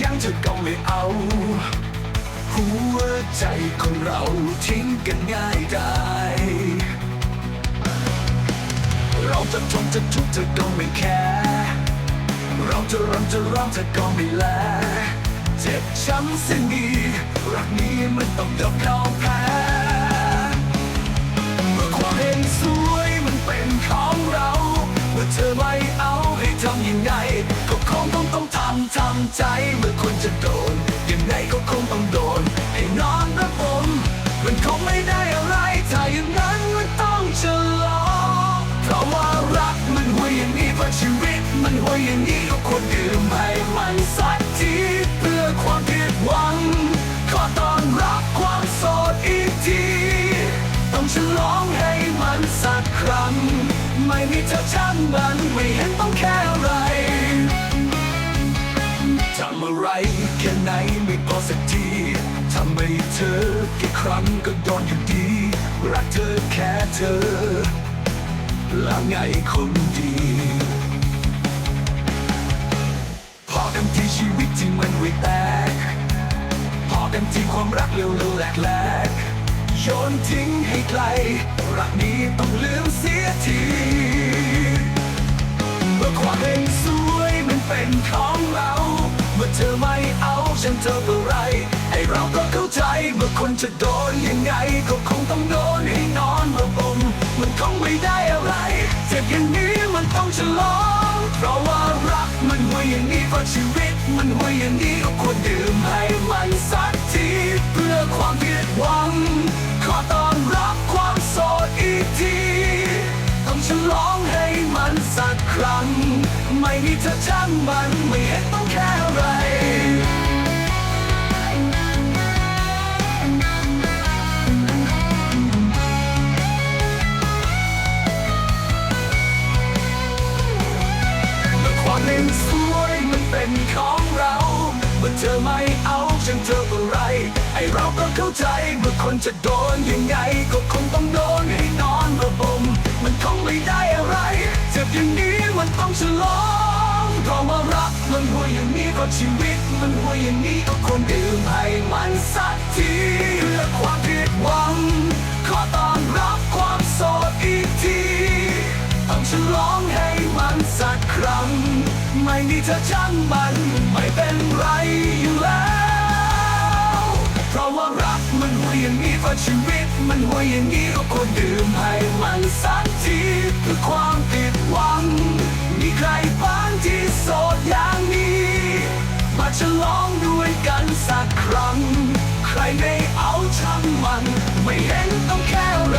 ยังเธอก็ไม่เอา หัวใจของเราทิ้งกันง่ายได้ เราจะทนจะทุกข์เธอก็ไม่แคร์เราจะรำจะร้องเธอก็ไม่แล เจ็บช้ำเส้นดีรักนี้มันต้องยอมเขาแพ้ำทำใจเมื่อคนจะโดน ยังไงก็คงต้องโดน ให้นอนระบมมันคงไม่ได้อะไร ถ้าอย่างนั้นมันต้องฉลองเพราะว่ารักมันห่วยอย่างนี้เพราะชีวิต มันห่วยอย่างนี้ก็ควรดื่มให้มันสักทีเพื่อความผิดหวัง ขอต้อนรับความโสดอีกที ต้องฉลองให้มันสักครั้ง ไม่มีเธอช่างมันไม่เห็นต้องแค่อะไร ไรแค่ไหนไม่พอสักทีทำให้เธอกี่ครั้งก็โดนอยู่ดี รักเธอแค่เธอ แล้วไงคนดีพอกันที่ชีวิตที่มันว้แตก พอกันที่ความรักเร็วๆแหลกๆโยนทิ้งให้ไกล รักนี้ต้องลืมเสียทีเมื่อความเป็นสวยมันเป็นของเรา เอาฉันเธอเมื่อไรไอเราก็เข้าใจเมื่อคนจะโดนยังไง ก็คงต้องโดนให้นอนมาบมมันคงไม่ได้อะไรเจ็บอย่างนี้มันต้องฉลองเพราะว่ารักมันห่วยอย่างนี้เพราะชีวิต มันห่วยอย่างนี้ก็ควรดื่มให้มันสักทีเพื่อความผิดหวัง ขอต้อนรับความโสดอีกทีต้องฉลองให้มันสักครั้ง ไม่มีเธอช่างมันไม่เห็นต้อง ธอไม่เอาฉันเธออะไร ไอเราก็เข้าใจเมื่อคนจะโดนยังไง ก็คงต้องโดนให้นอนระบม มันคงไม่ได้อะไร เจ็บอย่างนี้มันต้องฉลองเราะว่ารักมันห่วยอย่างนี้ก็ชีวิต มันห่วยอย่างนี้ก็ควรดื่มให้มันสักทีและความผิดหวัง ขอต้อนรับความโสดอีกทีต้องฉลองให้มันสักครั้ง ไม่มีเธอช่างมันไม่เป็นาชีวิตมันห่วยอย่างนี้ก็ควรดื่มให้มันสักทีเพื่อความผิดหวัง มีใครบ้างที่โสดอย่างนี้ มาฉลองด้วยกันสักครั้ง ใครไม่เอาช่างมัน ไม่เห็นต้องแค่ไร